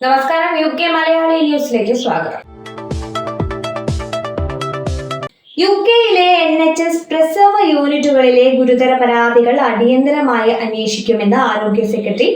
നമസ്കാരം U K Malayali ന്യൂസിലേക്ക് സ്വാഗതം. യു കെയിലെ എൻ എച്ച് എസ് പ്രസവ യൂണിറ്റുകളിലെ ഗുരുതര പരാതികൾ അടിയന്തരമായി അന്വേഷിക്കുമെന്ന് ആരോഗ്യ സെക്രട്ടറി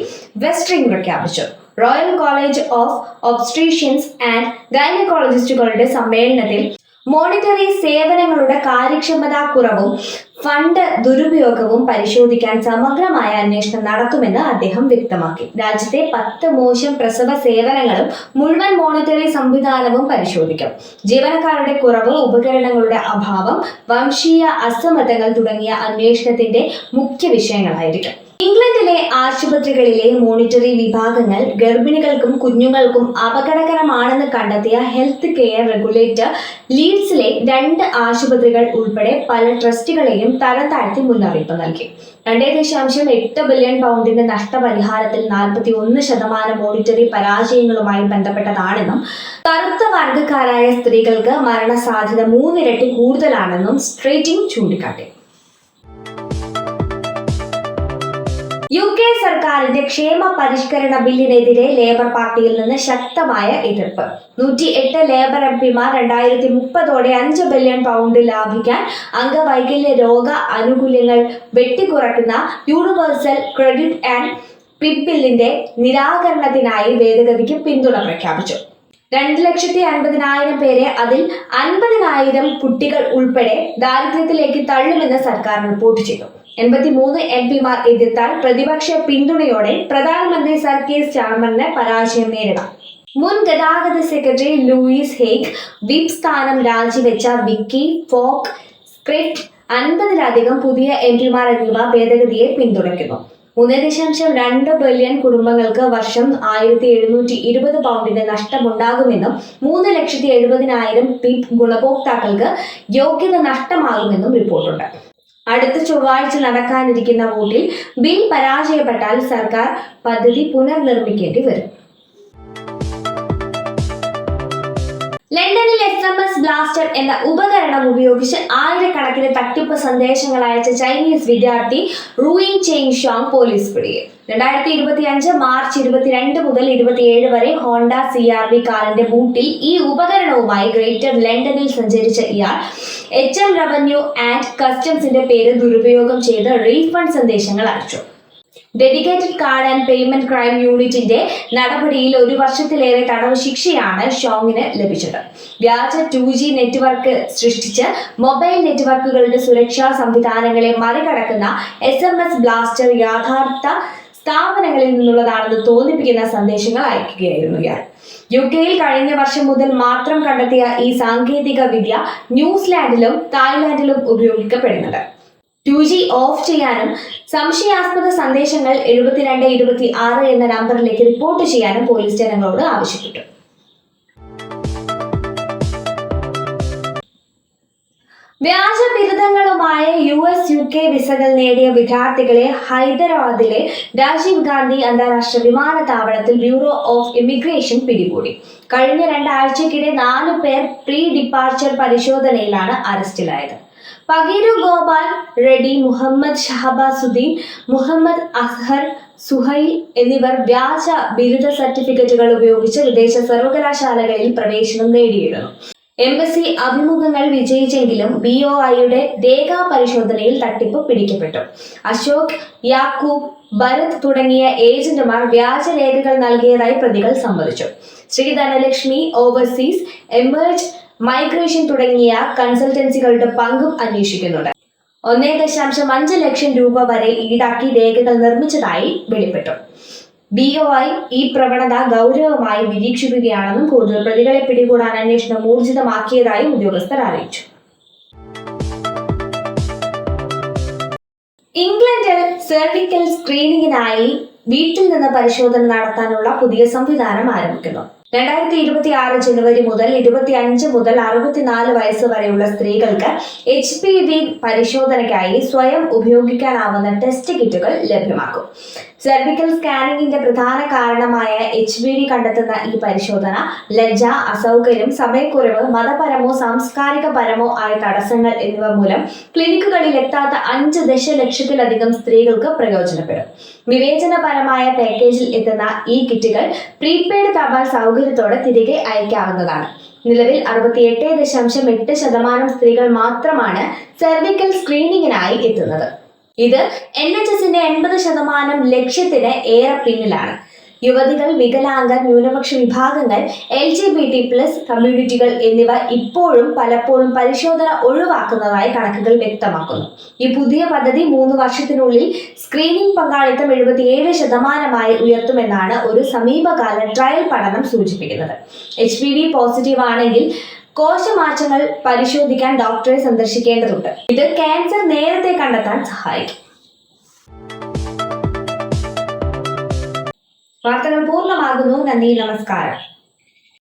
വെസ്റ്റിംഗ് പ്രഖ്യാപിച്ചു. Royal College of Obstetricians and ഗൈനക്കോളജിസ്റ്റുകളുടെ സമ്മേളനത്തിൽ മോണിറ്ററി സേവനങ്ങളുടെ കാര്യക്ഷമതാ കുറവും ഫണ്ട് ദുരുപയോഗവും പരിശോധിക്കാൻ സമഗ്രമായ അന്വേഷണം നടത്തുമെന്ന് അദ്ദേഹം വ്യക്തമാക്കി. രാജ്യത്തെ പത്ത് മോശം പ്രസവ സേവനങ്ങളും മുഴുവൻ മോണിറ്ററി സംവിധാനവും പരിശോധിക്കും. ജീവനക്കാരുടെ കുറവ് ഉപകരണങ്ങളുടെ അഭാവം വംശീയ അസമത്വങ്ങൾ തുടങ്ങിയ അന്വേഷണത്തിന്റെ മുഖ്യ വിഷയങ്ങളായിരിക്കും. ഇംഗ്ലണ്ടിലെ ആശുപത്രികളിലെ മോണിറ്ററി വിഭാഗങ്ങൾ ഗർഭിണികൾക്കും കുഞ്ഞുങ്ങൾക്കും അപകടകരമാണെന്ന് കണ്ടെത്തിയ ഹെൽത്ത് കെയർ റെഗുലേറ്റർ ലീഡ്സിലെ രണ്ട് ആശുപത്രികൾ ഉൾപ്പെടെ പല ട്രസ്റ്റുകളെയും തരം താഴ്ത്തി മുന്നറിയിപ്പ് നൽകി. രണ്ടേ ദശാംശം എട്ട് ബില്യൺ പൗണ്ടിന്റെ നഷ്ടപരിഹാരത്തിൽ നാൽപ്പത്തി ഒന്ന് ശതമാനം മോണിറ്ററി പരാജയങ്ങളുമായി ബന്ധപ്പെട്ടതാണെന്നും കറുത്ത വർഗക്കാരായ സ്ത്രീകൾക്ക് മരണസാധ്യത മൂന്നിരട്ടി കൂടുതലാണെന്നും സ്ട്രേറ്റിംഗ് ചൂണ്ടിക്കാട്ടി. യു കെ സർക്കാരിന്റെ ക്ഷേമ പരിഷ്കരണ ബില്ലിനെതിരെ ലേബർ പാർട്ടിയിൽ നിന്ന് ശക്തമായ എതിർപ്പ്. നൂറ്റി എട്ട് ലേബർ എം പിമാർ രണ്ടായിരത്തി മുപ്പതോടെ അഞ്ച് ബില്യൺ പൗണ്ട് ലാഭിക്കാൻ അംഗവൈകല്യ രോഗ ആനുകൂല്യങ്ങൾ വെട്ടിക്കുറയ്ക്കുന്ന യൂണിവേഴ്സൽ ക്രെഡിറ്റ് ആൻഡ് പിപ്പില്ലിന്റെ നിരാകരണത്തിനായി ഭേദഗതിക്ക് പിന്തുണ പ്രഖ്യാപിച്ചു. രണ്ട് ലക്ഷത്തി അൻപതിനായിരം പേരെ അതിൽ അൻപതിനായിരം കുട്ടികൾ ഉൾപ്പെടെ ദാരിദ്ര്യത്തിലേക്ക് തള്ളുമെന്ന് സർക്കാർ റിപ്പോർട്ട് ചെയ്തു. എൺപത്തിമൂന്ന് എം പിമാർ എതിർത്താൽ പ്രതിപക്ഷ പിന്തുണയോടെ പ്രധാനമന്ത്രി സർക്കീസ് ചാമറിന് പരാജയം നേരിടാം. മുൻ ഗതാഗത സെക്രട്ടറി ലൂയിസ് ഹേഗ് വിപ് സ്ഥാനം രാജിവെച്ച വിക്കി ഫോക്ക് സ്ക്രിപ്റ്റ് അൻപതിലധികം പുതിയ എം പിമാർ എന്നിവ ഭേദഗതിയെ പിന്തുണയ്ക്കുന്നു. മൂന്ന് ദശാംശം രണ്ട് ബില്യൺ കുടുംബങ്ങൾക്ക് വർഷം ആയിരത്തി എഴുന്നൂറ്റി ഇരുപത് പൗണ്ടിന്റെ നഷ്ടമുണ്ടാകുമെന്നും മൂന്ന് ലക്ഷത്തി എഴുപതിനായിരം പിപ് ഗുണഭോക്താക്കൾക്ക് യോഗ്യത നഷ്ടമാകുമെന്നും റിപ്പോർട്ടുണ്ട്. അടുത്ത ചൊവ്വാഴ്ച നടക്കാനിരിക്കുന്ന വോട്ടിൽ ബിൽ പരാജയപ്പെട്ടാൽ സർക്കാർ പദ്ധതി പുനർനിർമ്മിക്കേണ്ടി വരും. ലണ്ടനിൽ എസ് എം എസ് ബ്ലാസ്റ്റർ എന്ന ഉപകരണം ഉപയോഗിച്ച് ആയിരക്കണക്കിന് തട്ടിപ്പ് സന്ദേശങ്ങൾ അയച്ച ചൈനീസ് വിദ്യാർത്ഥി റൂയിൻ ചെയിങ് ഷോങ് പോലീസ് പിടിയിൽ. രണ്ടായിരത്തി ഇരുപത്തി അഞ്ച് മാർച്ച് ഇരുപത്തിരണ്ട് മുതൽ ഇരുപത്തിയേഴ് വരെ ഹോണ്ട സി ആർ ബി കാറിന്റെ ബൂട്ടിൽ ഈ ഉപകരണവുമായി ഗ്രേറ്റർ ലണ്ടനിൽ സഞ്ചരിച്ച ഇയാൾ എച്ച് എം റവന്യൂ ആൻഡ് കസ്റ്റംസിന്റെ പേര് ദുരുപയോഗം ചെയ്ത് റീഫണ്ട് സന്ദേശങ്ങൾ അയച്ചു. Dedicated card and payment crime യൂണിറ്റിന്റെ നടപടിയിൽ ഒരു വർഷത്തിലേറെ തടവ് ശിക്ഷയാണ് ഷോങ്ങിന് ലഭിച്ചത്. വ്യാജ ടു ജി നെറ്റ്വർക്ക് സൃഷ്ടിച്ച് മൊബൈൽ നെറ്റ്വർക്കുകളുടെ സുരക്ഷാ സംവിധാനങ്ങളെ മറികടക്കുന്ന എസ് എം എസ് ബ്ലാസ്റ്റർ യാഥാർത്ഥ സ്ഥാപനങ്ങളിൽ നിന്നുള്ളതാണെന്ന് തോന്നിപ്പിക്കുന്ന സന്ദേശങ്ങൾ അയക്കുകയായിരുന്നു ഇയാൾ. യു കെയിൽ കഴിഞ്ഞ വർഷം മുതൽ മാത്രം കണ്ടെത്തിയ ഈ സാങ്കേതിക വിദ്യ ന്യൂസിലാൻഡിലും തായ്ലാന്റിലും ഉപയോഗിക്കപ്പെടുന്നുണ്ട് ടു ജി ഓഫ് ചെയ്യാനും സംശയാസ്പദ സന്ദേശങ്ങൾ എഴുപത്തിരണ്ട് ഇരുപത്തി ആറ് എന്ന നമ്പറിലേക്ക് റിപ്പോർട്ട് ചെയ്യാനും പോലീസ് ജനങ്ങളോട് ആവശ്യപ്പെട്ടു. വ്യാജ ബിരുദങ്ങളുമായ യു എസ് യു കെ വിസകൾ നേടിയ വിദ്യാർത്ഥികളെ ഹൈദരാബാദിലെ രാജീവ് ഗാന്ധി അന്താരാഷ്ട്ര വിമാനത്താവളത്തിൽ ബ്യൂറോ ഓഫ് ഇമിഗ്രേഷൻ പിടികൂടി. കഴിഞ്ഞ രണ്ടാഴ്ചക്കിടെ നാലു പേർ പ്രീ ഡിപ്പാർച്ചർ പരിശോധനയിലാണ് അറസ്റ്റിലായത്. പകീരു ഗോപാൽ റെഡി മുഹമ്മദ് ഷഹബാസുദ്ദീൻ മുഹമ്മദ് അസ്ഹർ സുഹൈൽ എന്നിവർ വ്യാജ ബിരുദ സർട്ടിഫിക്കറ്റുകൾ ഉപയോഗിച്ച് വിദേശ സർവകലാശാലകളിൽ പ്രവേശനം നേടിയിരുന്നു. എംബസി അഭിമുഖങ്ങൾ വിജയിച്ചെങ്കിലും ബി ഒ ഐയുടെ രേഖാ പരിശോധനയിൽ തട്ടിപ്പ് പിടിക്കപ്പെട്ടു. അശോക് യാക്കൂബ് ഭരത് തുടങ്ങിയ ഏജന്റുമാർ വ്യാജരേഖകൾ നൽകിയതായി പ്രതികൾ സമ്മതിച്ചു. Sri Dhanalakshmi overseas emerge migration തുടങ്ങിയ കൺസൾട്ടൻസികളുടെ പങ്കും അന്വേഷിക്കുന്നുണ്ട്. ഒന്നേ ദശാംശം അഞ്ച് ലക്ഷം രൂപ വരെ ഈടാക്കി രേഖകൾ നിർമ്മിച്ചതായി വെളിപ്പെട്ടു. ബി ഒ ഐ ഈ പ്രവണത ഗൗരവമായി നിരീക്ഷിക്കുകയാണെന്നും കൂടുതൽ പ്രതികളെ പിടികൂടാൻ അന്വേഷണം ഊർജിതമാക്കിയതായും ഉദ്യോഗസ്ഥർ അറിയിച്ചു. ഇംഗ്ലണ്ടിൽ സെർവിക്കൽ സ്ക്രീനിങ്ങിനായി വീട്ടിൽ നിന്ന് പരിശോധന നടത്താനുള്ള പുതിയ സംവിധാനം ആരംഭിക്കുന്നു. രണ്ടായിരത്തി ഇരുപത്തി ആറ് ജനുവരി മുതൽ ഇരുപത്തി അഞ്ച് മുതൽ അറുപത്തിനാല് വയസ്സ് വരെയുള്ള സ്ത്രീകൾക്ക് എച്ച് പി വി പരിശോധനയ്ക്കായി സ്വയം ഉപയോഗിക്കാനാവുന്ന ടെസ്റ്റ് കിറ്റുകൾ ലഭ്യമാക്കും. സെർവിക്കൽ സ്കാനിങ്ങിന്റെ പ്രധാന കാരണമായ എച്ച് വി ഡി കണ്ടെത്തുന്ന ഈ പരിശോധന ലജ്ജ അസൗകര്യം സമയക്കുറവ് മതപരമോ സാംസ്കാരിക പരമോ ആയ തടസ്സങ്ങൾ എന്നിവ മൂലം ക്ലിനിക്കുകളിൽ എത്താത്ത അഞ്ച് ദശലക്ഷത്തിലധികം സ്ത്രീകൾക്ക് പ്രയോജനപ്പെടും. വിവേചനപരമായ പാക്കേജിൽ എത്തുന്ന ഈ കിറ്റുകൾ പ്രീപെയ്ഡ് തപാൽ സൗകര്യത്തോടെ തിരികെ അയക്കാവുന്നതാണ്. നിലവിൽ അറുപത്തിയെട്ട് ദശാംശം എട്ട് ശതമാനം സ്ത്രീകൾ മാത്രമാണ് സെർവിക്കൽ സ്ക്രീനിങ്ങിനായി എത്തുന്നത്. ഇത് എൻ എച്ച് എസിന്റെ എൺപത് ശതമാനം ലക്ഷ്യത്തിന് ഏറെ പിന്നിലാണ്. യുവതികൾ വികലാംഗ ന്യൂനപക്ഷ വിഭാഗങ്ങൾ L G B T plus കമ്മ്യൂണിറ്റികൾ എന്നിവ ഇപ്പോഴും പലപ്പോഴും പരിശോധന ഒഴിവാക്കുന്നതായി കണക്കുകൾ വ്യക്തമാക്കുന്നു. ഈ പുതിയ പദ്ധതി മൂന്ന് വർഷത്തിനുള്ളിൽ സ്ക്രീനിംഗ് പങ്കാളിത്തം എഴുപത്തിയേഴ് ശതമാനമായി ഉയർത്തുമെന്നാണ് ഒരു സമീപകാല ട്രയൽ പഠനം സൂചിപ്പിക്കുന്നത്. എച്ച് പി വി പോസിറ്റീവ് ആണെങ്കിൽ കോശമാറ്റങ്ങൾ പരിശോധിക്കാൻ ഡോക്ടറെ സന്ദർശിക്കേണ്ടതുണ്ട്. ഇത് ക്യാൻസർ നേരത്തെ കണ്ടെത്താൻ സഹായിക്കും. വാർത്തകൾ പൂർണമാകുന്നു. നന്ദി നമസ്കാരം.